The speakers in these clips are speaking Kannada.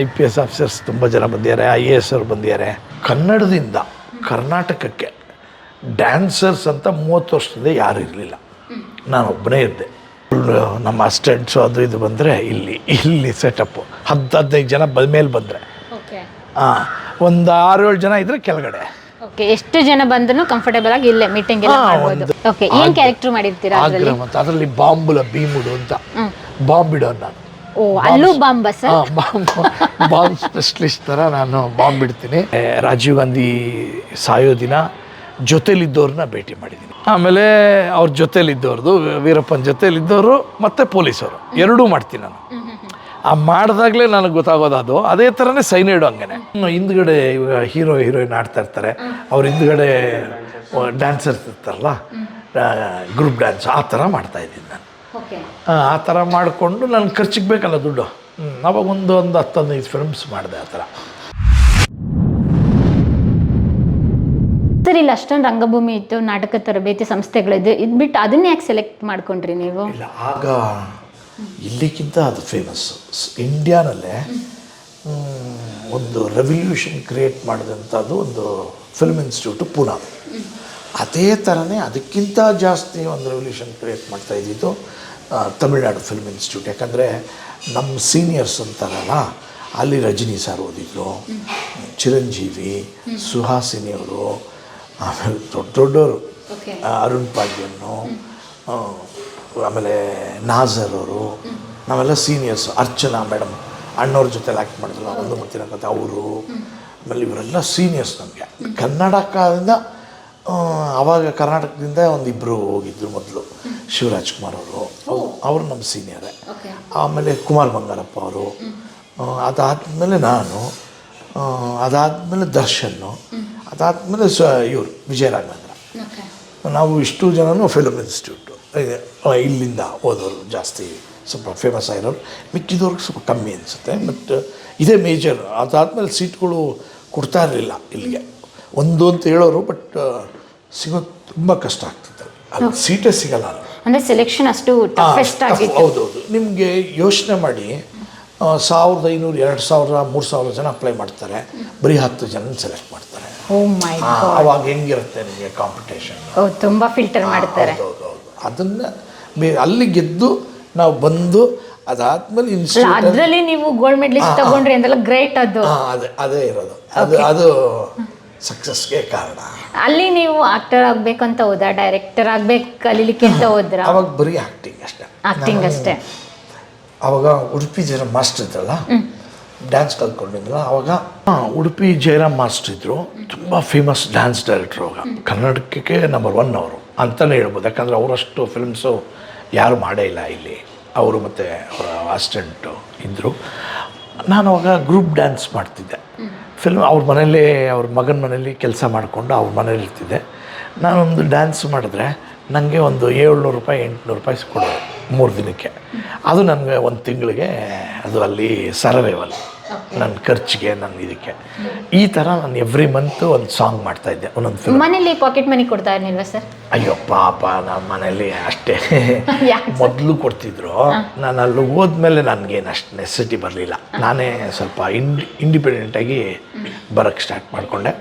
ಐ ಪಿ ಎಸ್ ಆಫೀಸರ್ಸ್ ತುಂಬ ಜನ ಬಂದಿದ್ದಾರೆ ಐ ಎ ಎಸ್ ಅವ್ರು ಬಂದಿದ್ದಾರೆ. ಕನ್ನಡದಿಂದ ಕರ್ನಾಟಕಕ್ಕೆ ಡ್ಯಾನ್ಸರ್ಸ್ ಅಂತ ಮೂವತ್ತು ವರ್ಷದಿಂದ ಯಾರು ಇರಲಿಲ್ಲ. ನಾನು ಒಬ್ಬನೇ ಇದ್ದೆ. ನಮ್ಮ ಅಸ್ಟೆಂಟ್ಸು ಅದು ಇದು ಬಂದರೆ ಇಲ್ಲಿ ಇಲ್ಲಿ ಸೆಟಪ್ಪು ಹತ್ತು ಹದಿನೈದು ಜನ ಬಂದ ಮೇಲೆ ಬಂದರೆ. ಹಾಂ ಒಂದು ಆರು ಏಳು ಜನ ಇದ್ದರೆ ಕೆಳಗಡೆ. ಓಕೆ ಎಷ್ಟು ಜನ ಬಂದ್ರು ಕಂಫರ್ಟೇಬಲ್ ಆಗಿ ಇಲ್ಲೇ ಮೀಟಿಂಗ್ ಎಲ್ಲ ಮಾಡ್ಬೋದು. ಓಕೆ ಏನು ಕ್ಯಾರೆಕ್ಟರ್ ಮಾಡಿರ್ತೀರಾ ಅದ್ರಲ್ಲಿ? ಆಗ್ರಹ ಅಂತ ಅದರಲ್ಲಿ ಬಾಂಬುಲ ಭೀಮುಡು ಅಂತ. ಬಾಂಬ್ ನಾನು. ಓ ಅಲ್ಲೂ bomb sir? Bomb. Bomb specialist ಥರ ನಾನು ಬಾಂಬ್ ಬಿಡ್ತೀನಿ. ರಾಜೀವ್ ಗಾಂಧಿ ಸಾಯೋ ದಿನ ಜೊತೆಲಿದ್ದವ್ರನ್ನ ಭೇಟಿ ಮಾಡಿದ್ದೀನಿ. ಆಮೇಲೆ ಅವ್ರ ಜೊತೆಲಿದ್ದವ್ರದ್ದು ವೀರಪ್ಪನ ಜೊತೆಲಿದ್ದವರು ಮತ್ತು ಪೊಲೀಸರು. ಎರಡೂ ಮಾಡ್ತೀನಿ ನಾನು. ಆ ಮಾಡಿದಾಗಲೇ ನನಗೆ ಗೊತ್ತಾಗೋದು ಅದು. ಅದೇ ಥರನೇ ಸೈನೈಡು ಹಂಗೇನೆ. ಹಿಂದ್ಗಡೆ ಇವಾಗ ಹೀರೋ ಹೀರೋಯಿನ್ ಆಡ್ತಾ ಇರ್ತಾರೆ. ಅವ್ರ ಹಿಂದ್ಗಡೆ ಡ್ಯಾನ್ಸರ್ಸ್ ಇರ್ತಾರಲ್ಲ ಗ್ರೂಪ್ ಡ್ಯಾನ್ಸ್ ಆ ಥರ ಮಾಡ್ತಾ ಇದ್ದೀನಿ ನಾನು. ಆ ಥರ ಮಾಡಿಕೊಂಡು ನನ್ನ ಖರ್ಚಿಗೆ ಬೇಕಲ್ಲ ದುಡ್ಡು. ಹ್ಞೂ ಅವಾಗ ಒಂದು ಒಂದು ಹತ್ತು ಹದಿನೈದು ಫಿಲ್ಮ್ಸ್ ಮಾಡಿದೆ ಆ ಥರ ಸರ್ ಇಲ್ಲಿ ಅಷ್ಟೊಂದು ರಂಗಭೂಮಿ ಇತ್ತು ನಾಟಕ ತರಬೇತಿ ಸಂಸ್ಥೆಗಳಿದ್ದು ಇದು ಬಿಟ್ಟು ಅದನ್ನ ಯಾಕೆ ಸೆಲೆಕ್ಟ್ ಮಾಡ್ಕೊಂಡ್ರಿ ನೀವು? ಇಲ್ಲ ಆಗ ಇಲ್ಲಿಗಿಂತ ಅದು ಫೇಮಸ್ ಇಂಡಿಯಾನಲ್ಲೇ ಒಂದು ರೆವಲ್ಯೂಷನ್ ಕ್ರಿಯೇಟ್ ಮಾಡಿದಂಥದ್ದು ಒಂದು ಫಿಲ್ಮ್ ಇನ್ಸ್ಟಿಟ್ಯೂಟು ಪೂನಾ ಅದೇ ಥರನೇ ಅದಕ್ಕಿಂತ ಜಾಸ್ತಿ ಒಂದು ರೆವಲ್ಯೂಷನ್ ಕ್ರಿಯೇಟ್ ಮಾಡ್ತಾ ಇದ್ದಿದ್ದು. ತಮಿಳ್ನಾಡು ಫಿಲ್ಮ್ ಇನ್ಸ್ಟಿಟ್ಯೂಟ್ ಯಾಕಂದರೆ ನಮ್ಮ ಸೀನಿಯರ್ಸ್ ಅಂತಾರಲ್ಲ ಅಲ್ಲಿ ರಜನಿ ಸರ್ ಓದಿದ್ರು ಚಿರಂಜೀವಿ ಸುಹಾಸಿನಿಯವರು ಆಮೇಲೆ ದೊಡ್ಡ ದೊಡ್ಡವರು ಅರುಣ್ ಪಾಂಡ್ಯನ್ನು ಆಮೇಲೆ ನಾಜರ್ ಅವರು ನಾವೆಲ್ಲ ಸೀನಿಯರ್ಸ್ ಅರ್ಚನಾ ಮೇಡಮ್ ಅಣ್ಣವ್ರ ಜೊತೆ ಆ್ಯಕ್ಟ್ ಮಾಡಿದ್ರು ಒಂದು ಗೊತ್ತಿರೋ ಕಥೆ ಅವರು ಆಮೇಲೆ ಇವರೆಲ್ಲ ಸೀನಿಯರ್ಸ್ ನಮಗೆ. ಕರ್ನಾಟಕದಿಂದ ಆವಾಗ ಕರ್ನಾಟಕದಿಂದ ಒಂದಿಬ್ಬರು ಹೋಗಿದ್ರು ಮೊದಲು. ಶಿವರಾಜ್ ಕುಮಾರ್ ಅವರು. ಅವರು ನಮ್ಮ ಸೀನಿಯರೇ. ಆಮೇಲೆ ಕುಮಾರ್ ಬಂಗಾರಪ್ಪ ಅವರು. ಅದಾದಮೇಲೆ ನಾನು ಅದಾದಮೇಲೆ ದರ್ಶನ್ನು ಅದಾದಮೇಲೆ ಸ ಇವರು ವಿಜಯ ರಾಘವೇಂದ್ರ ನಾವು ಇಷ್ಟು ಜನನು ಫಿಲಮ್ ಇನ್ಸ್ಟಿಟ್ಯೂಟು ಇಲ್ಲಿಂದ ಓದೋರು ಜಾಸ್ತಿ ಸ್ವಲ್ಪ ಫೇಮಸ್ ಆಗಿರೋರು. ಮಿಕ್ಕಿದವ್ರಿಗೆ ಸ್ವಲ್ಪ ಕಮ್ಮಿ ಅನಿಸುತ್ತೆ ಬಟ್ ಇದೇ ಮೇಜರ್ ಅದಾದಮೇಲೆ ಸೀಟ್ಗಳು ಕೊಡ್ತಾ ಇರಲಿಲ್ಲ ಇಲ್ಲಿಗೆ. ಒಂದು ಅಂತ ಹೇಳೋರು ಬಟ್ ಸಿಗೋದು ತುಂಬ ಕಷ್ಟ ಆಗ್ತಿತ್ತು. ಅಲ್ಲಿ ಸೀಟೇ ಸಿಗಲ್ಲ ಅಲ್ಲಿ. ಅಂದ್ರೆ ಸೆಲೆಕ್ಷನ್ ಅಷ್ಟು ಟಫೆಸ್ಟ್ ಆಗಿತ್ತು. ಹೌದು ನಿಮಗೆ ಯೋಚನೆ ಮಾಡಿ ಸಾವಿರದ ಐನೂರು ಎರಡು ಸಾವಿರ ಮೂರು ಸಾವಿರ ಜನ ಅಪ್ಲೈ ಮಾಡ್ತಾರೆ. ಬರೀ ಹತ್ತು ಜನ ಸೆಲೆಕ್ಟ್ ಮಾಡ್ತಾರೆ. ಆ, ಅವಾಗ ಹೆಂಗಿರುತ್ತೆ ನಿಮಗೆ ಕಾಂಪಿಟೇಷನ್ ತುಂಬ ತುಂಬಾ ಫಿಲ್ಟರ್ ಮಾಡ್ತಾರೆ. ಹೌದು ಅದನ್ನು ಅಲ್ಲಿ ಗೆದ್ದು ನಾವು ಬಂದು ಅದಾದ್ಮೇಲೆ ಅದರಲ್ಲಿ ಅದ್ರಲ್ಲಿ ನೀವು ಗೋಲ್ಡ್ ಮೆಡಲಿಸ್ಟ್ ತಗೊಂಡ್ರಿ ಅಂದಲ್ಲ ಗ್ರೇಟ್ ಅದು. ಅದೇ ಅದೇ ಇರೋದು. ಅದು ಅದು ಸಕ್ಸಸ್ಗೆ ಕಾರಣ. ಅಲ್ಲಿ ನೀವು ಆಕ್ಟರ್ ಆಗ್ಬೇಕಂತ ಹೋದ ಡೈರೆಕ್ಟರ್ ಆಗ್ಬೇಕು ಕಲೀಲಿಕ್ಕೆ ಅಂತ ಹೋದ್ರ? ಅವಾಗ ಬರೀ ಆಕ್ಟಿಂಗ್ ಅಷ್ಟೇ. ಆಕ್ಟಿಂಗ್ ಅಷ್ಟೇ. ಅವಾಗ ಉಡುಪಿ ಜೈರಾಮ್ ಮಾಸ್ಟರ್ ಇದ್ರಲ್ಲ ಡ್ಯಾನ್ಸ್ ಕಲ್ತ್ಕೊಂಡಿದ್ರಲ್ಲ ಅವಾಗ ಉಡುಪಿ ಜಯರಾಮ್ ಮಾಸ್ಟರ್ ಇದ್ರು. ತುಂಬ ಫೇಮಸ್ ಡ್ಯಾನ್ಸ್ ಡೈರೆಕ್ಟರ್ ಅವಾಗ. ಕನ್ನಡಕ್ಕೆ ನಂಬರ್ ಒನ್ ಅವರು ಅಂತಲೇ ಹೇಳ್ಬೋದು. ಯಾಕಂದರೆ ಅವರಷ್ಟು ಫಿಲ್ಮ್ಸು ಯಾರು ಮಾಡೇ ಇಲ್ಲ ಇಲ್ಲಿ. ಅವರು ಮತ್ತು ಅವರ ಅಸಿಸ್ಟೆಂಟು ಇದ್ದರು ನಾನು ಅವಾಗ ಗ್ರೂಪ್ ಡ್ಯಾನ್ಸ್ ಮಾಡ್ತಿದ್ದೆ. ಫಿಲ್ಮ್ ಅವ್ರ ಮನೇಲಿ ಅವ್ರ ಮಗನ ಮನೇಲಿ ಕೆಲಸ ಮಾಡಿಕೊಂಡು ಅವ್ರ ಮನೇಲಿ ಇರ್ತಿದ್ದೆ. ನಾನೊಂದು ಡ್ಯಾನ್ಸ್ ಮಾಡಿದ್ರೆ ನನಗೆ ಒಂದು ಏಳ್ನೂರು ರೂಪಾಯಿ, ಎಂಟುನೂರು ರೂಪಾಯಿ ಕೊಡೋದು ಮೂರು ದಿನಕ್ಕೆ. ಅದು ನನಗೆ ಒಂದು ತಿಂಗಳಿಗೆ ಅದು ಅಲ್ಲಿ ಸರವೇವಲ್ ನನ್ನ ಖರ್ಚಿಗೆ ನನ್ನ ಇದಕ್ಕೆ. ಈ ಥರ ನಾನು ಎವ್ರಿ ಮಂತ್ ಒಂದು ಸಾಂಗ್ ಮಾಡ್ತಾಯಿದ್ದೆ ಒಂದೊಂದು ಫಿಲ್ಮ್ ಮನೇಲಿ ಪಾಕೆಟ್ ಮನಿ ಕೊಡ್ತಾ ಇರ್ಲಿಲ್ವಾ ಸರ್ ಅಯ್ಯೋ ಪಾಪ ನಮ್ಮ ಮನೇಲಿ ಅಷ್ಟೇ. ಮೊದಲು ಕೊಡ್ತಿದ್ರು. ನಾನು ಅಲ್ಲಿ ಹೋದ್ಮೇಲೆ ನನಗೇನು ಅಷ್ಟು ನೆಸಿಟಿ ಬರಲಿಲ್ಲ. ನಾನೇ ಸ್ವಲ್ಪ ಇಂಡಿ ಇಂಡಿಪೆಂಡೆಂಟಾಗಿ ಬರೋಕ್ಕೆ ಸ್ಟಾರ್ಟ್ ಮಾಡಿಕೊಂಡೆ.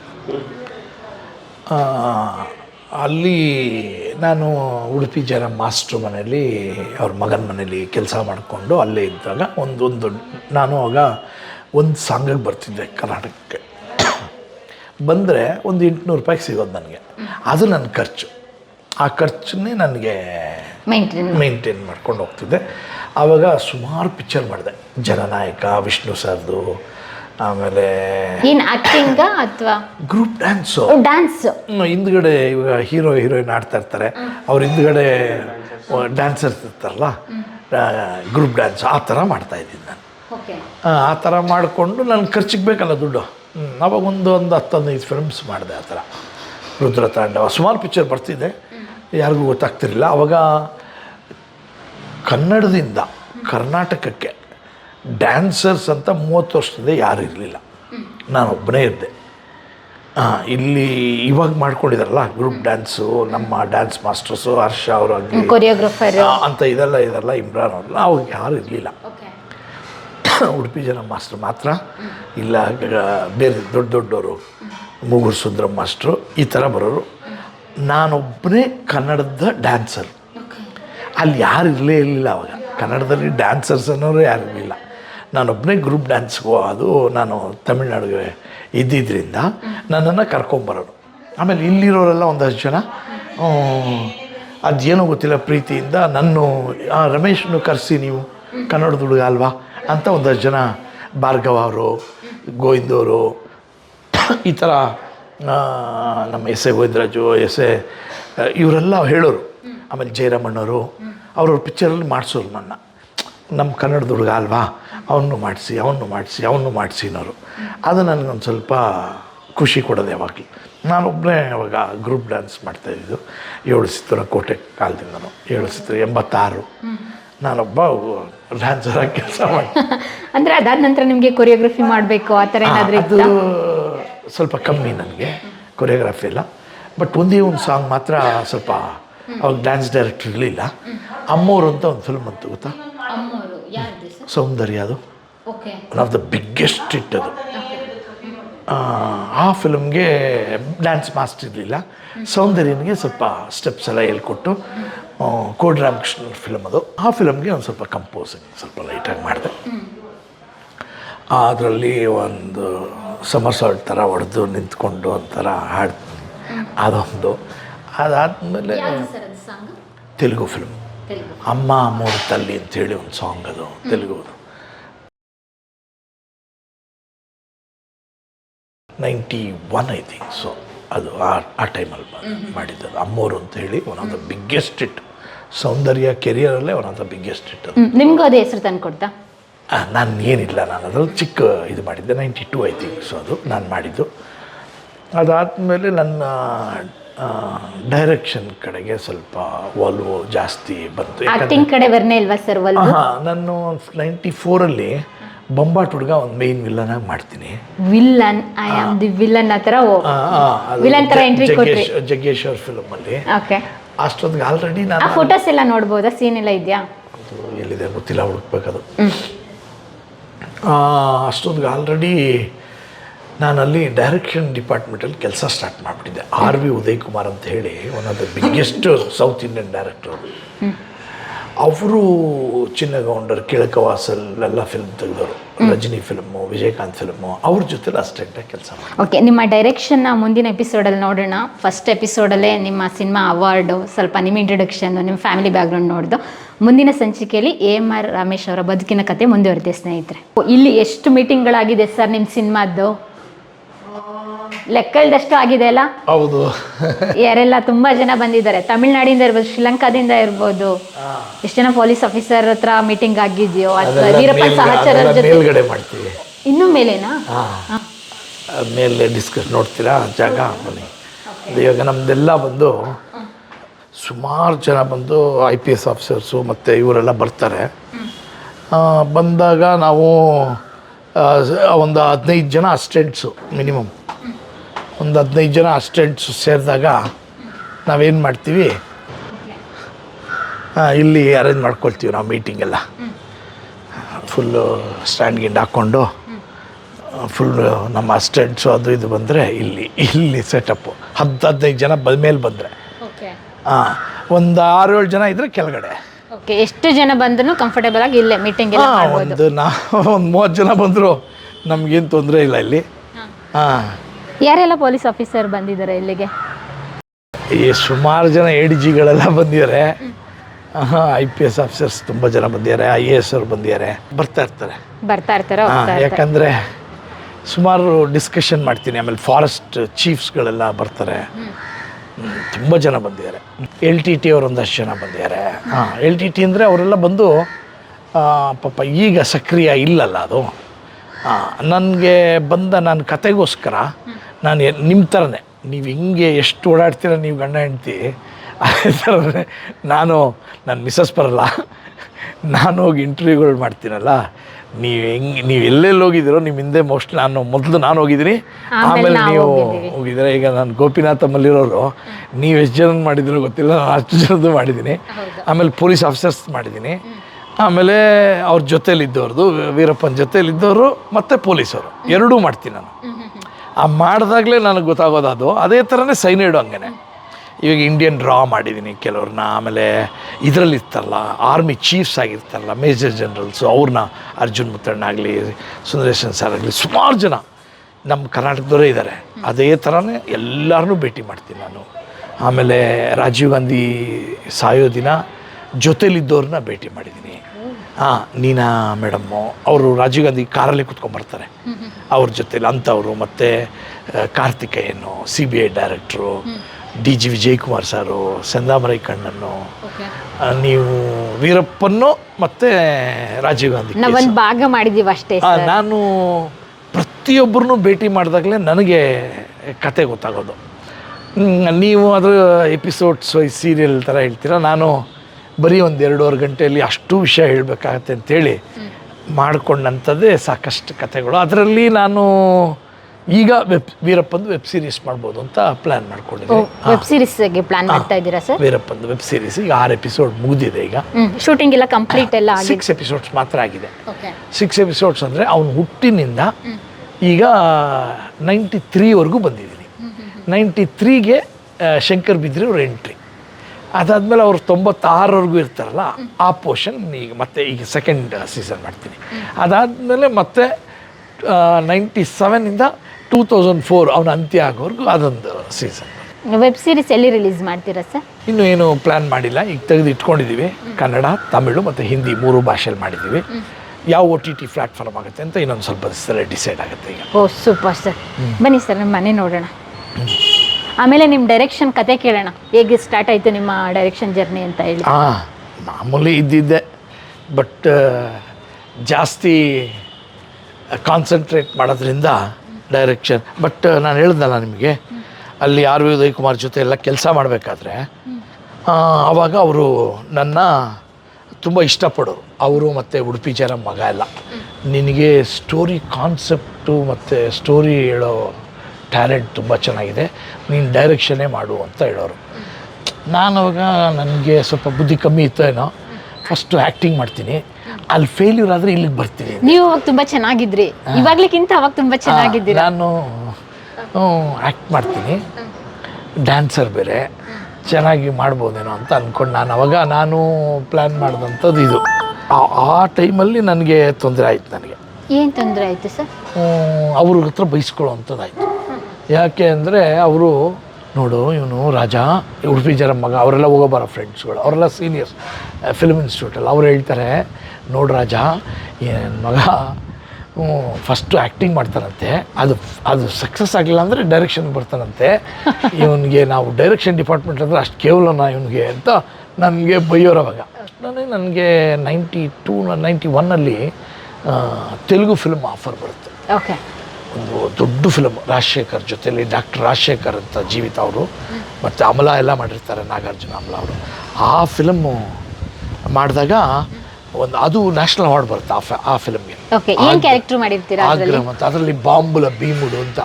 ಅಲ್ಲಿ ನಾನು ಉಡುಪಿ ಜನ ಮಾಸ್ಟ್ರು ಮನೇಲಿ ಅವ್ರ ಮಗನ ಮನೇಲಿ ಕೆಲಸ ಮಾಡಿಕೊಂಡು ಅಲ್ಲೇ ಇದ್ದಾಗ ಒಂದೊಂದು ನಾನು ಆಗ ಒಂದು ಸಾಂಗಿಗೆ ಬರ್ತಿದ್ದೆ ಕರ್ನಾಟಕಕ್ಕೆ. ಬಂದರೆ ಒಂದು ಎಂಟುನೂರು ರೂಪಾಯಿಗೆ ಸಿಗೋದು ನನಗೆ. ಅದು ನನ್ನ ಖರ್ಚು. ಆ ಖರ್ಚನ್ನೇ ನನಗೆ ಮೈಂಟೈನ್ ಮೇಂಟೈನ್ ಮಾಡ್ಕೊಂಡು ಹೋಗ್ತಿದ್ದೆ. ಆವಾಗ ಸುಮಾರು ಪಿಕ್ಚರ್ ಮಾಡಿದೆ. ಜನನಾಯಕ ವಿಷ್ಣು ಸರ್ದು ಆಮೇಲೆ ಅಥವಾ? ಗ್ರೂಪ್ ಡ್ಯಾನ್ಸು ಡ್ಯಾನ್ಸ್ ಹಿಂದ್ಗಡೆ ಇವಾಗ ಹೀರೋ ಹೀರೋಯಿನ್ ಆಡ್ತಾ ಇರ್ತಾರೆ. ಅವ್ರ ಹಿಂದ್ಗಡೆ ಡ್ಯಾನ್ಸರ್ಸ್ ಇರ್ತಾರಲ್ಲ ಗ್ರೂಪ್ ಡ್ಯಾನ್ಸ್ ಆ ಥರ ಮಾಡ್ತಾ ಇದ್ದೀನಿ ನಾನು. ಆ, ಆ ಥರ ಮಾಡಿಕೊಂಡು ನನ್ನ ಖರ್ಚಿಗೆ ಬೇಕಲ್ಲ ದುಡ್ಡು. ಅವಾಗ ಒಂದು ಒಂದು ಹತ್ತೊಂದೈದು ಫಿಲ್ಮ್ಸ್ ಮಾಡಿದೆ ಆ ಥರ ರುದ್ರ ತಾಂಡವ. ಸುಮಾರು ಪಿಕ್ಚರ್ ಬರ್ತಿದ್ದೆ ಯಾರಿಗೂ ಗೊತ್ತಾಗ್ತಿರಲಿಲ್ಲ. ಅವಾಗ ಕನ್ನಡದಿಂದ ಕರ್ನಾಟಕಕ್ಕೆ ಡ್ಯಾನ್ಸರ್ಸ್ ಅಂತ ಮೂವತ್ತು ವರ್ಷದಿಂದ ಯಾರು ಇರಲಿಲ್ಲ. ನಾನು ಒಬ್ಬನೇ ಇದ್ದೆ. ಇಲ್ಲಿ ಇವಾಗ ಮಾಡ್ಕೊಂಡಿದಾರಲ್ಲ ಗ್ರೂಪ್ ಡ್ಯಾನ್ಸು ನಮ್ಮ ಡ್ಯಾನ್ಸ್ ಮಾಸ್ಟರ್ಸು ಹರ್ಷ ಅವರು ಕೊರಿಯೋಗ್ರಫರ್ ಅಂತ ಇದೆಲ್ಲ ಇದೆಲ್ಲ ಇಮ್ರಾನ್ ಅವ್ರಲ್ಲ ಅವಾಗ ಯಾರು ಇರಲಿಲ್ಲ. ಉಡುಪಿ ಜನ ಮಾಸ್ಟ್ರು ಮಾತ್ರ. ಇಲ್ಲ ಬೇರೆ ದೊಡ್ಡ ದೊಡ್ಡವರು, ಮೂಗುರು ಸುಂದರಂ ಮಾಸ್ಟ್ರು, ಈ ಥರ ಬರೋರು. ನಾನೊಬ್ಬನೇ ಕನ್ನಡದ ಡ್ಯಾನ್ಸರ್. ಅಲ್ಲಿ ಯಾರು ಇರಲೇ ಇರಲಿಲ್ಲ ಅವಾಗ. ಕನ್ನಡದಲ್ಲಿ ಡ್ಯಾನ್ಸರ್ಸ್ ಅನ್ನೋರು ಯಾರು ಇರಲಿಲ್ಲ. ನಾನೊಬ್ಬನೇ ಗ್ರೂಪ್ ಡ್ಯಾನ್ಸ್ಗೂ, ಅದು ನಾನು ತಮಿಳ್ನಾಡಿಗೆ ಇದ್ದಿದ್ದರಿಂದ ನನ್ನನ್ನು ಕರ್ಕೊಂಬರೋರು. ಆಮೇಲೆ ಇಲ್ಲಿರೋರೆಲ್ಲ ಒಂದಷ್ಟು ಜನ ಅದೇನೋ ಗೊತ್ತಿಲ್ಲ ಪ್ರೀತಿಯಿಂದ, ನನ್ನ ರಮೇಶ್ನು ಕರೆಸಿ ನೀವು ಕನ್ನಡದ ಹುಡುಗ ಅಲ್ವಾ? ಅಂತ ಒಂದಷ್ಟು ಜನ ಭಾರ್ಗವ ಅವರು ಗೋವಿಂದವರು ಈ ಥರ ನಮ್ಮ S A Govindaraju, S A ಇವರೆಲ್ಲ ಹೇಳೋರು. ಆಮೇಲೆ ಜಯರಾಮಣ್ಣವರು, ಅವ್ರವ್ರ ಪಿಕ್ಚರಲ್ಲಿ ಮಾಡಿಸೋರು ನನ್ನ. ನಮ್ಮ ಕನ್ನಡದ ಹುಡುಗ ಅಲ್ವಾ? ಅವನು ಮಾಡಿಸಿ ಅವನು ಮಾಡಿಸಿ ಅವನು ಮಾಡಿಸಿ ಅದು ನನಗೊಂದು ಸ್ವಲ್ಪ ಖುಷಿ ಕೊಡೋದು ಯಾವಾಗಲೂ. ನಾನೊಬ್ಬನೇ ಅವಾಗ ಗ್ರೂಪ್ ಡ್ಯಾನ್ಸ್ ಮಾಡ್ತಾಯಿದ್ದು ಏಳು ಸಿತ್ತರ ಕೋಟೆ ಕಾಲದಿಂದ ಏಳು ಸಿತ್ತರ ಎಂಬತ್ತಾರು. ನಾನೊಬ್ಬ ಡ್ಯಾನ್ಸರ್ ಆಗಿ ಕೆಲಸ ಮಾಡಿ ಅಂದ್ರೆ ಅದಾದ ನಂತರ ನಿಮಗೆ ಕೊರಿಯೋಗ್ರಫಿ ಮಾಡಬೇಕು ಆ ಥರ ಏನಾದರೂ ಅದು ಸ್ವಲ್ಪ ಕಮ್ಮಿ ನನಗೆ ಕೊರಿಯೋಗ್ರಫಿ ಎಲ್ಲ. ಬಟ್ ಒಂದೇ ಒಂದು ಸಾಂಗ್ ಮಾತ್ರ ಸ್ವಲ್ಪ ಅವಾಗ ಡ್ಯಾನ್ಸ್ ಡೈರೆಕ್ಟರ್ ಇರಲಿಲ್ಲ. ಅಮ್ಮೋರು ಅಂತ ಒಂದು ಫಿಲ್ಮ್ ಅಂತ ಗೊತ್ತಾ? ಅಮ್ಮೋರು ಯಾರ್ದು ಸರ್? ಸೌಂದರ್ಯ ಅದು. Okay. One of the biggest hit ಅದು. ಆ, ಆ ಫಿಲ್ಮ್ಗೆ ಡ್ಯಾನ್ಸ್ ಮಾಸ್ಟರ್ ಇರಲಿಲ್ಲ. ಸೌಂದರ್ಯನಿಗೆ ಸ್ವಲ್ಪ ಸ್ಟೆಪ್ಸ್ ಎಲ್ಲ ಹೇಳ್ಕೊಟ್ಟು ಕೋಡಿ ರಾಮಕೃಷ್ಣ ಫಿಲಮ್ ಅದು. ಆ ಫಿಲಮ್ಗೆ ಒಂದು ಸ್ವಲ್ಪ ಕಂಪೋಸಿಂಗ್ ಸ್ವಲ್ಪ ಲೈಟಾಗಿ ಮಾಡಿದೆ. ಅದರಲ್ಲಿ ಒಂದು ಸಮರ್ಸಾಲ್ಟ್ ಥರ ಹೊಡೆದು ನಿಂತ್ಕೊಂಡು ಒಂಥರ ಹಾಡ್ತೀನಿ ಅದೊಂದು. ಅದಾದಮೇಲೆ ತೆಲುಗು ಫಿಲ್ಮ್ ಅಮ್ಮ ಮೂರು ತಲ್ಲಿ ಅಂತೇಳಿ ಒಂದು ಸಾಂಗ್ ಅದು Telugu ninety one I think so ಅದು ಆ ಆ ಟೈಮಲ್ಲಿ ಮಾಡಿದ್ದದು ಅಮ್ಮೋರು ಅಂತ ಹೇಳಿ one of the biggest hit Soundarya ಕೆರಿಯರಲ್ಲೇ one of the biggest hit ಅದು ನಿಮ್ಗೂ ಅದೇ ಹೆಸರು ತಂದು ಕೊಡ್ತಾ? ನಾನು ಏನಿಲ್ಲ ನಾನು ಅದ್ರಲ್ಲಿ ಚಿಕ್ಕ ಇದು ಮಾಡಿದ್ದೆ ninety two I think so ಅದು ನಾನು ಮಾಡಿದ್ದು. ಅದಾದಮೇಲೆ ನನ್ನ ಡೈರೆಕ್ಷನ್ ಕಡೆಗೆ ಸ್ವಲ್ಪ ಒಲವು ಜಾಸ್ತಿ ಬಂತು. ಕಡೆ ಬರ್ನೇ ಇಲ್ವಾ ಸರ್ ಹಾಂ ನಾನು ನೈಂಟಿ ಫೋರಲ್ಲಿ ಬೊಂಬಾಟ್ ಹುಡುಗ ಒಂದು ಮೇಯ್ನ್ ವಿಲ್ಲನಾಗಿ ಮಾಡ್ತೀನಿ. Villain I am the villain ಆ ಥರ Villain ಥರ entry ಕೊಟ್ರಿ. ಜಗ್ಗೇಶ್ ಜಗ್ಗೇಶ್ವರ್ ಫಿಲಮಲ್ಲಿ ಓಕೆ ಅಷ್ಟೊತ್ತಿಗೆ ಆಲ್ರೆಡಿ ಆ ನಾನು ಫೋಟೋಸ್ ಎಲ್ಲ ನೋಡಬಹುದು ಸೀನ್ ಎಲ್ಲ ಇದೆಯಾ? ಅದು ಎಲ್ಲಿದೆ ಗೊತ್ತಿಲ್ಲ ಹುಡುಕ್ಬೇಕದು. ಅಷ್ಟೊತ್ತಿಗೆ ಆಲ್ರೆಡಿ ನಾನಲ್ಲಿ ಡೈರೆಕ್ಷನ್ ಡಿಪಾರ್ಟ್ಮೆಂಟಲ್ಲಿ ಕೆಲಸ ಸ್ಟಾರ್ಟ್ ಮಾಡಿಬಿಟ್ಟಿದ್ದೆ. ಆರ್ ವಿ ಉದಯ್ ಕುಮಾರ್ ಅಂತ ಹೇಳಿ one of the biggest South Indian director ಅವರು ಚಿನ್ನಗೌಂಡರ್ ಕಿಳಕವಾಸಲ್ಲೆಲ್ಲ ಫಿಲ್ಮ್ ತೆಗೆದವರು. ರಜನಿ ಫಿಲ್ಮು ವಿಜಯಕಾಂತ್ ಫಿಲ್ಮು ಅವ್ರ ಜೊತೆಲಿ ಅಷ್ಟೆಂಟಾಗಿ ಕೆಲಸ ಮಾಡಿ ಓಕೆ ನಿಮ್ಮ ಡೈರೆಕ್ಷನ್ನ ಮುಂದಿನ ಎಪಿಸೋಡಲ್ಲಿ ನೋಡೋಣ. ಫಸ್ಟ್ ಎಪಿಸೋಡಲ್ಲೇ ನಿಮ್ಮ ಸಿನಿಮಾ ಅವಾರ್ಡು ಸ್ವಲ್ಪ ನಿಮ್ಮ ಇಂಟ್ರೊಡಕ್ಷನ್ ನಿಮ್ಮ ಫ್ಯಾಮಿಲಿ ಬ್ಯಾಕ್ಗ್ರೌಂಡ್ ನೋಡ್ದು. ಮುಂದಿನ ಸಂಚಿಕೆಯಲ್ಲಿ ಎ ಎಂ ಆರ್ ರಮೇಶ್ ಅವರ ಬದುಕಿನ ಕತೆ ಮುಂದುವರಿದೆ ಸ್ನೇಹಿತರೆ. ಇಲ್ಲಿ ಎಷ್ಟು ಮೀಟಿಂಗ್ಗಳಾಗಿದೆ ಸರ್ ನಿಮ್ಮ ಸಿನಿಮಾದ್ದು ಲೆಕ್ಕಲ್ದಷ್ಟು ಆಗಿದೆ ಅಲ್ಲ ಹೌದು. ಯಾರೆಲ್ಲ ತುಂಬಾ ಜನ ಬಂದಿದ್ದಾರೆ. ತಮಿಳ್ನಾಡಿಂದ ಇರ್ಬೋದು ಶ್ರೀಲಂಕಾದಿಂದ ಇರ್ಬೋದು. ಎಷ್ಟು ಜನ ಪೊಲೀಸ್ ಆಫೀಸರ್ ಹತ್ರ ಮೀಟಿಂಗ್ ಆಗಿದೆಯೋ ಅಥವಾ ವೀರಪ್ಪ ಸಹಚರರ ಜೊತೆ ಮೇಲ್ಗಡೆ ಮಾಡ್ತೀವಿ. ಇನ್ನೂ ಮೇಲೇನಾ? ಮೇಲೆ ಡಿಸ್ಕಸ್ ನೋಡ್ತೀರಾ? ಜಾಗ ಬನ್ನಿ ಇವಾಗ ನಮ್ಮದೆಲ್ಲ ಬಂದು ಸುಮಾರು ಜನ ಬಂದು ಐ ಪಿ ಎಸ್ ಆಫೀಸರ್ಸು ಮತ್ತು ಇವರೆಲ್ಲ ಬರ್ತಾರೆ. ಬಂದಾಗ ನಾವು ಒಂದು ಹದಿನೈದು ಜನ ಅಸ್ಟೆಂಟ್ಸು ಮಿನಿಮಮ್. ಒಂದು ಹದಿನೈದು ಜನ ಅಸ್ಟೆಂಟ್ಸು ಸೇರಿದಾಗ ನಾವೇನು ಮಾಡ್ತೀವಿ? ಇಲ್ಲಿ ಅರೇಂಜ್ ಮಾಡ್ಕೊಳ್ತೀವಿ ನಾವು ಮೀಟಿಂಗೆಲ್ಲ ಫುಲ್ಲು ಸ್ಟ್ಯಾಂಡ್ ಗಿಂಡ್ ಹಾಕ್ಕೊಂಡು ಫುಲ್ ನಮ್ಮ ಅಸ್ಟೆಂಟ್ಸು ಅದು ಇದು ಬಂದರೆ ಇಲ್ಲಿ ಇಲ್ಲಿ ಸೆಟಪ್ಪು ಹತ್ತು ಹದಿನೈದು ಜನ ಬಂದ ಮೇಲೆ ಬಂದರೆ. ಹಾಂ ಒಂದು ಆರು ಏಳು ಜನ ಇದ್ದರೆ ಕೆಳಗಡೆ. ಓಕೆ ಎಷ್ಟು ಜನ ಬಂದ್ರು ಕಂಫರ್ಟೇಬಲ್ ಆಗಿ ಇಲ್ಲೇ ಮೀಟಿಂಗ್ ಒಂದು ನಾ ಒಂದು ಮೂವತ್ತು ಜನ ಬಂದರು ನಮಗೇನು ತೊಂದರೆ ಇಲ್ಲ ಇಲ್ಲಿ. ಹಾಂ. ಯಾರೆಲ್ಲ ಪೊಲೀಸ್ ಆಫೀಸರ್ ಬಂದಿದ್ದಾರೆ ಇಲ್ಲಿಗೆ? ಈ ಸುಮಾರು ಜನ ಎ ಡಿ ಜಿಗಳೆಲ್ಲ ಬಂದಿದ್ದಾರೆ. ಹಾಂ ಐ ಪಿ ಎಸ್ ಆಫೀಸರ್ಸ್ ತುಂಬ ಜನ ಬಂದಿದ್ದಾರೆ ಐ ಎ ಎಸ್ ಅವ್ರು ಬಂದಿದ್ದಾರೆ. ಬರ್ತಾ ಇರ್ತಾರೆ. ಬರ್ತಾ ಇರ್ತಾರೆ ಯಾಕಂದ್ರೆ ಸುಮಾರು ಡಿಸ್ಕಷನ್ ಮಾಡ್ತೀನಿ ಆಮೇಲೆ ಫಾರೆಸ್ಟ್ ಚೀಫ್ಸ್ಗಳೆಲ್ಲ ಬರ್ತಾರೆ. ತುಂಬ ಜನ ಬಂದಿದ್ದಾರೆ. ಎಲ್ ಟಿ ಟಿ ಅವರು ಒಂದಷ್ಟು ಜನ ಬಂದಿದ್ದಾರೆ. ಹಾಂ ಎಲ್ ಟಿ ಟಿ ಅಂದರೆ ಅವರೆಲ್ಲ ಬಂದು ಆ, ಪಾಪ ಈಗ ಸಕ್ರಿಯ ಇಲ್ಲಲ್ಲ ಅದು. ನನಗೆ ಬಂದ ನನ್ನ ಕತೆಗೋಸ್ಕರ ನಾನು ನಿಮ್ಮ ಥರನೇ ನೀವು ಹಿಂಗೆ ಎಷ್ಟು ಓಡಾಡ್ತೀರ ನೀವು ಗಂಡ ಹೆಂಡ್ತಿ ಅದೇ ಥರನೇ ನಾನು ನನ್ನ ಮಿಸ್ಸಸ್ ಬರಲ್ಲ. ನಾನು ಹೋಗಿ ಇಂಟರ್ವ್ಯೂಗಳು ಮಾಡ್ತೀನಲ್ಲ. ನೀವು ಹೆಂಗೆ ನೀವು ಎಲ್ಲೆಲ್ಲಿ ಹೋಗಿದ್ದೀರೋ ನಿಮ್ಮ ಹಿಂದೆ ಮೋಸ್ಟ್ ನಾನು ಮೊದಲು ನಾನು ಹೋಗಿದ್ದೀನಿ. ಆಮೇಲೆ ನೀವು ಹೋಗಿದ್ದೀರ ಈಗ ನಾನು ಗೋಪಿನಾಥಮ್ಮಲ್ಲಿರೋರು. ನೀವು ಎಷ್ಟು ಜನ ಮಾಡಿದ್ರು ಗೊತ್ತಿಲ್ಲ ನಾನು ಅಷ್ಟು ಜನದ್ದು ಮಾಡಿದ್ದೀನಿ. ಆಮೇಲೆ ಪೊಲೀಸ್ ಆಫೀಸರ್ಸ್ ಮಾಡಿದ್ದೀನಿ. ಆಮೇಲೆ ಅವ್ರ ಜೊತೇಲಿದ್ದವ್ರದ್ದು ವೀರಪ್ಪನ ಜೊತೇಲಿದ್ದವರು ಮತ್ತು ಪೊಲೀಸವರು ಎರಡೂ ಮಾಡ್ತೀನಿ ನಾನು. ಆ ಮಾಡಿದಾಗಲೇ ನನಗೆ ಗೊತ್ತಾಗೋದು ಅದು. ಅದೇ ಥರನೇ ಸೈನೈಡು ಹಂಗೆ ಇವಾಗ ಇಂಡಿಯನ್ ಡ್ರಾ ಮಾಡಿದ್ದೀನಿ ಕೆಲವ್ರನ್ನ ಆಮೇಲೆ ಇದರಲ್ಲಿ ಇರ್ತಾರಲ್ಲ ಆರ್ಮಿ ಚೀಫ್ಸ್ ಆಗಿರ್ತಾರಲ್ಲ ಮೇಜರ್ ಜನರಲ್ಸು ಅವ್ರನ್ನ ಅರ್ಜುನ್ ಮುತ್ತಣ್ಣ ಆಗಲಿ, ಸುಂದರೇಶನ್ ಸರ್ ಆಗಲಿ, ಸುಮಾರು ಜನ ನಮ್ಮ ಕರ್ನಾಟಕದವರೇ ಇದ್ದಾರೆ ಅದೇ ಥರನೇ ಎಲ್ಲರನ್ನೂ ಭೇಟಿ ಮಾಡ್ತೀನಿ ನಾನು. ಆಮೇಲೆ ರಾಜೀವ್ ಗಾಂಧಿ ಸಾಯೋ ದಿನ ಜೊತೇಲಿದ್ದವ್ರನ್ನ ಭೇಟಿ ಮಾಡಿದ್ದೀನಿ ಹಾಂ ನೀನಾ ಮೇಡಮ್ಮು ಅವರು ರಾಜೀವ್ ಗಾಂಧಿ ಕಾರಲ್ಲಿ ಕುತ್ಕೊಂಡ್ಬರ್ತಾರೆ ಅವ್ರ ಜೊತೆಲಿ ಅಂಥವ್ರು ಮತ್ತು Karthikeyan C B I director D G Vijay Kumar sir Senthamarai ಕಣ್ಣನ್ನು ನೀವು ವೀರಪ್ಪನ್ನು ಮತ್ತು ರಾಜೀವ್ ಗಾಂಧಿ. ಭಾಗ ಮಾಡಿದೀವಿ ಅಷ್ಟೇ ನಾನು ಪ್ರತಿಯೊಬ್ಬರನ್ನು ಭೇಟಿ ಮಾಡಿದಾಗಲೇ ನನಗೆ ಕತೆ ಗೊತ್ತಾಗೋದು. ನೀವು ಅದರ ಎಪಿಸೋಡ್ಸ್ ವೈಸ್ ಸೀರಿಯಲ್ ಥರ ಹೇಳ್ತೀರಾ? ನಾನು ಬರೀ ಒಂದು ಎರಡೂವರೆ ಗಂಟೆಯಲ್ಲಿ ಅಷ್ಟು ವಿಷಯ ಹೇಳಬೇಕಾಗತ್ತೆ ಅಂತೇಳಿ ಮಾಡಿಕೊಂಡಂಥದ್ದೇ ಸಾಕಷ್ಟು ಕಥೆಗಳು. ಅದರಲ್ಲಿ ನಾನು ಈಗ ವೆಬ್ ವೀರಪ್ಪಂದು ವೆಬ್ ಸೀರೀಸ್ ಮಾಡ್ಬೋದು ಅಂತ ಪ್ಲ್ಯಾನ್ ಮಾಡ್ಕೊಂಡಿದ್ದೀನಿ. ವೆಬ್ ಸೀರೀಸ್ ಪ್ಲಾನ್ ಮಾಡ್ತಾ ಇದ್ದೀರಾ ಸರ್? ವೀರಪ್ಪಂದು ವೆಬ್ ಸೀರೀಸ್ ಈಗ ಆರು ಎಪಿಸೋಡ್ ಮುಗಿದಿದೆ ಈಗ. ಶೂಟಿಂಗ್ ಎಲ್ಲ ಕಂಪ್ಲೀಟ್ ಎಲ್ಲ ಸಿಕ್ಸ್ ಎಪಿಸೋಡ್ಸ್ ಮಾತ್ರ ಆಗಿದೆ. ಸಿಕ್ಸ್ ಎಪಿಸೋಡ್ಸ್ ಅಂದರೆ ಅವನು ಹುಟ್ಟಿನಿಂದ ಈಗ ನೈಂಟಿ ತ್ರೀವರೆಗೂ ಬಂದಿದ್ದೀನಿ. ನೈಂಟಿ ತ್ರೀಗೆ ಶಂಕರ್ ಬಿದ್ರಿ ಅವ್ರ ಎಂಟ್ರಿ ಅದಾದಮೇಲೆ ಅವ್ರು ತೊಂಬತ್ತಾರವರೆಗೂ ಇರ್ತಾರಲ್ಲ ಆ ಪೋರ್ಷನ್ ಈಗ ಮತ್ತೆ ಈಗ ಸೆಕೆಂಡ್ ಸೀಸನ್ ಮಾಡ್ತೀನಿ. ಅದಾದಮೇಲೆ ಮತ್ತೆ ನೈಂಟಿ ಸೆವೆನಿಂದ ಟೂ ತೌಸಂಡ್ ಫೋರ್ ಅವನ ಅಂತ್ಯ ಆಗೋವರೆಗೂ ಅದೊಂದು ಸೀಸನ್ ವೆಬ್ ಸೀರೀಸ್ ಎಲ್ಲಿ ರಿಲೀಸ್ ಮಾಡ್ತೀರಾ ಸರ್? ಇನ್ನೂ ಏನು ಪ್ಲ್ಯಾನ್ ಮಾಡಿಲ್ಲ. ಈಗ ತೆಗೆದು ಇಟ್ಕೊಂಡಿದ್ದೀವಿ ಕನ್ನಡ ತಮಿಳು ಮತ್ತು ಹಿಂದಿ ಮೂರು ಭಾಷೆಯಲ್ಲಿ ಮಾಡಿದ್ದೀವಿ ಯಾವ ಓ ಟಿ ಟಿ ಪ್ಲ್ಯಾಟ್ಫಾರ್ಮ್ ಆಗುತ್ತೆ ಅಂತ ಇನ್ನೊಂದು ಸ್ವಲ್ಪ ಡಿಸೈಡ್ ಆಗುತ್ತೆ ಈಗ. ಓ ಸೂಪರ್ ಸರ್. ಬನ್ನಿ ಸರ್ ನಮ್ಮ ಮನೆ ನೋಡೋಣ. ಆಮೇಲೆ ನಿಮ್ಮ ಡೈರೆಕ್ಷನ್ ಕತೆ ಕೇಳೋಣ. ಹೇಗೆ ಸ್ಟಾರ್ಟ್ ಆಯಿತು ನಿಮ್ಮ ಡೈರೆಕ್ಷನ್ ಜರ್ನಿ ಅಂತ ಹೇಳಿ. ಹಾಂ ಮಾಮೂಲಿ ಇದ್ದಿದ್ದೆ ಬಟ್ ಜಾಸ್ತಿ ಕಾನ್ಸಂಟ್ರೇಟ್ ಮಾಡೋದ್ರಿಂದ ಡೈರೆಕ್ಷನ್ ಬಟ್ ನಾನು ಹೇಳ್ದಲ್ಲ ನಿಮಗೆ, ಅಲ್ಲಿ ಆರ್ ವಿ ಉದಯ್ ಕುಮಾರ್ ಜೊತೆ ಎಲ್ಲ ಕೆಲಸ ಮಾಡಬೇಕಾದ್ರೆ ಆವಾಗ ಅವರು ನನ್ನ ತುಂಬ ಇಷ್ಟಪಡೋರು. ಅವರು ಮತ್ತು ಉಡುಪಿ ಜನ ಮಗ ಎಲ್ಲ. ನಿನಗೆ ಸ್ಟೋರಿ ಕಾನ್ಸೆಪ್ಟು ಮತ್ತು ಸ್ಟೋರಿ ಹೇಳೋ ಟ್ಯಾಲೆಂಟ್ ತುಂಬ ಚೆನ್ನಾಗಿದೆ. ನೀನು ಡೈರೆಕ್ಷನ್ನೇ ಮಾಡು ಅಂತ ಹೇಳೋರು. ನಾನು ಅವಾಗ ನನಗೆ ಸ್ವಲ್ಪ ಬುದ್ಧಿ ಕಮ್ಮಿ ಇತ್ತು ಏನೋ. ಫಸ್ಟು ಆ್ಯಕ್ಟಿಂಗ್ ಮಾಡ್ತೀನಿ. ಅಲ್ಲಿ ಫೇಲ್ಯೂರ್ ಆದರೆ ಇಲ್ಲಿಗೆ ಬರ್ತೀನಿ. ನೀವು ಅವಾಗ ತುಂಬಾ ಚೆನ್ನಾಗಿದ್ರಿ. ಇವಾಗ್ಲಿಕ್ಕಿಂತ ಅವಾಗ ತುಂಬ ಚೆನ್ನಾಗಿದ್ದೀರಾ? ನಾನು ಆ್ಯಕ್ಟ್ ಮಾಡ್ತೀನಿ. ಡ್ಯಾನ್ಸರ್ ಬೇರೆ. ಚೆನ್ನಾಗಿ ಮಾಡ್ಬೋದೇನೋ ಅಂತ ಅಂದ್ಕೊಂಡು ನಾನು ಅವಾಗ ನಾನು ಪ್ಲ್ಯಾನ್ ಮಾಡಿದಂಥದ್ದು ಇದು. ಆ- ಟೈಮಲ್ಲಿ ನನಗೆ ತೊಂದರೆ ಆಯಿತು ನನಗೆ. ಏನು ತೊಂದರೆ ಆಯಿತು ಸರ್? ಅವ್ರ ಹತ್ರ ಬೈಸ್ಕೊಳ್ಳೋವಂಥದ್ದಾಯಿತು ಯಾಕೆ ಅಂದರೆ ಅವರು ನೋಡು, ಇವನು ರಾಜ, ಉಡುಪಿ ಜರ ಮಗ, ಅವರೆಲ್ಲ ಹೋಗೋಬಾರ ಫ್ರೆಂಡ್ಸ್ಗಳು ಅವರೆಲ್ಲ ಸೀನಿಯರ್ಸ್ ಫಿಲ್ಮ್ ಇನ್ಸ್ಟಿಟ್ಯೂಟಲ್ಲಿ ಅವ್ರು ಹೇಳ್ತಾರೆ, ನೋಡು ರಾಜ ಏನು ಮಗ ಫಸ್ಟು ಆ್ಯಕ್ಟಿಂಗ್ ಮಾಡ್ತಾರಂತೆ. ಅದು ಅದು ಸಕ್ಸಸ್ ಆಗಲಿಲ್ಲ ಅಂದರೆ ಡೈರೆಕ್ಷನ್ ಬರ್ತಾನಂತೆ ಇವನಿಗೆ ನಾವು ಡೈರೆಕ್ಷನ್ ಡಿಪಾರ್ಟ್ಮೆಂಟ್ ಅಂದರೆ ಅಷ್ಟು ಕೇವಲನ ಇವನಿಗೆ ಅಂತ ನನಗೆ ಬೈಯೋರು ಅವಾಗ. ನನಗೆ ನನಗೆ ನೈಂಟಿ ಟೂ ನೈಂಟಿ ಒನ್ನಲ್ಲಿ ತೆಲುಗು ಫಿಲ್ಮ್ ಆಫರ್ ಬರುತ್ತೆ. ಓಕೆ ಒಂದು ದೊಡ್ಡ ಫಿಲಮ್ ರಾಜಶೇಖರ್ ಜೊತೆಯಲ್ಲಿ ಡಾಕ್ಟರ್ ರಾಜಶೇಖರ್ ಅಂತ ಜೀವಿತ ಅವರು. ಮತ್ತು ಅಮಲ ಎಲ್ಲ ಮಾಡಿರ್ತಾರೆ ನಾಗಾರ್ಜುನ ಅಮಲಾ ಅವರು. ಆ ಫಿಲಮ್ಮು ಮಾಡಿದಾಗ ಒಂದು ಅದು ನ್ಯಾಷನಲ್ ಅವಾರ್ಡ್ ಬರುತ್ತೆ ಆ ಫ ಆ ಫಿಲಮ್ಗೆ ಆಗ್ರಹ ಅಂತ ಅದರಲ್ಲಿ? ಬಾಂಬುಲ ಭೀಮುಡು ಅಂತ.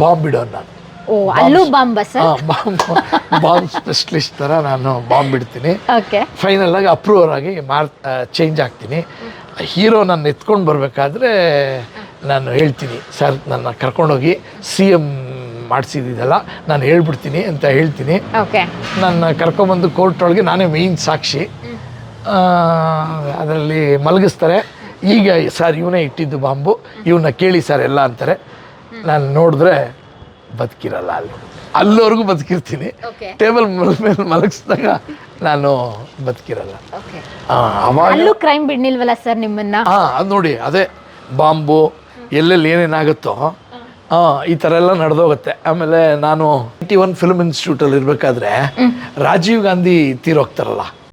ಬಾಂಬ್ ಇಡೋನು ನಾನು. ಬಾಂಬ ಬಾಂಬ್ ಸ್ಪೆಷಲಿಸ್ಟ್ ಥರ ನಾನು ಬಾಂಬ್ ಇಡ್ತೀನಿ. ಫೈನಲ್ ಆಗಿ ಅಪ್ರೂವರ್ ಆಗಿ ಮಾರ್ ಚೇಂಜ್ ಆಗ್ತೀನಿ. ಹೀರೋ ನನ್ನ ಎತ್ಕೊಂಡು ಬರಬೇಕಾದ್ರೆ ನಾನು ಹೇಳ್ತೀನಿ ಸರ್ ನನ್ನ ಕರ್ಕೊಂಡೋಗಿ ಸಿ ಎಂ ಮಾಡಿಸಿದ್ದಲ್ಲ ನಾನು ಹೇಳ್ಬಿಡ್ತೀನಿ ಅಂತ ಹೇಳ್ತೀನಿ. ನನ್ನ ಕರ್ಕೊಂಬಂದು ಕೋರ್ಟ್ ಒಳಗೆ ನಾನೇ ಮೇಯ್ನ್ ಸಾಕ್ಷಿ. ಅದರಲ್ಲಿ ಮಲಗಿಸ್ತಾರೆ. ಈಗ ಸರ್ ಇವನೇ ಇಟ್ಟಿದ್ದು ಬಾಂಬು ಇವನ್ನ ಕೇಳಿ ಸರ್ ಎಲ್ಲ ಅಂತಾರೆ. ನಾನು ನೋಡಿದ್ರೆ ಬದುಕಿರಲ್ಲ ಅಲ್ಲಿ. ಅಲ್ಲಿವರೆಗೂ ಬದುಕಿರ್ತೀನಿ. ಟೇಬಲ್ ಮೇಲೆ ಮಲಗಿಸಿದಾಗ ನಾನು ಬದುಕಿರಲ್ಲ. ಅವಾಗ ಕ್ರೈಮ್ ಬಿಡ್ನಿಲ್ವಲ್ಲ ಸರ್ ನಿಮ್ಮನ್ನ? ಹಾಂ ಅದು ನೋಡಿ ಅದೇ ಬಾಂಬು ಎಲ್ಲೆಲ್ಲಿ ಏನೇನಾಗುತ್ತೋ ಹಾಂ. ಈ ಥರ ಎಲ್ಲ ನಡೆದೋಗುತ್ತೆ. ಆಮೇಲೆ ನಾನು ಟಿ ಒನ್ ಫಿಲ್ಮ್ ಇನ್ಸ್ಟಿಟ್ಯೂಟಲ್ಲಿ ಇರಬೇಕಾದ್ರೆ ರಾಜೀವ್ ಗಾಂಧಿ ತೀರೋಗ್ತಾರಲ್ಲ.